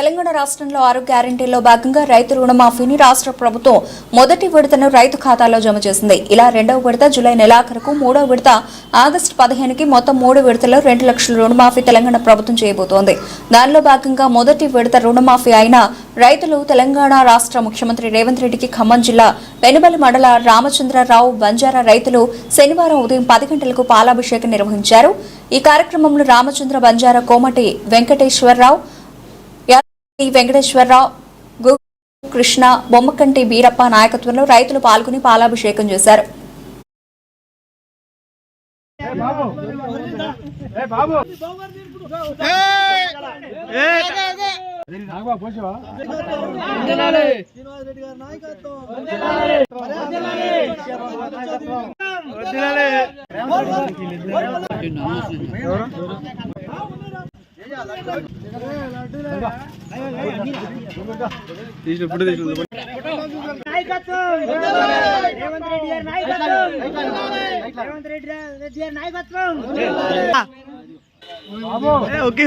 తెలంగాణ రాష్ట్రంలో ఆరు గ్యారంటీల్లో భాగంగా రైతు రుణమాఫీని రాష్ట్ర ప్రభుత్వం మొదటి విడతను రైతు ఖాతాలో జమ చేసింది. ఇలా రెండవ విడత జూలై నెలాఖరుకు మూడవ విడత ఆగస్టు పదిహేనుకి మొత్తం మూడు విడతల్లో రెండు లక్షల రుణమాఫీ తెలంగాణ ప్రభుత్వం చేయబోతోంది. దానిలో భాగంగా మొదటి విడత రుణమాఫీ అయిన రైతులు తెలంగాణ రాష్ట్ర ముఖ్యమంత్రి రేవంత్ రెడ్డికి ఖమ్మం జిల్లా వెనుబలి మండల రామచంద్రరావు బంజారా రైతులు శనివారం ఉదయం పది గంటలకు పాలాభిషేకం నిర్వహించారు. ఈ కార్యక్రమంలో రామచంద్ర బంజారా కోమటి వెంకటేశ్వరరావు వెంకటేశ్వరరావు గు కృష్ణ బొమ్మకంటి బీరప్ప నాయకత్వంలో రైతులు పాల్గొని పాలాభిషేకం చేశారు ఓకే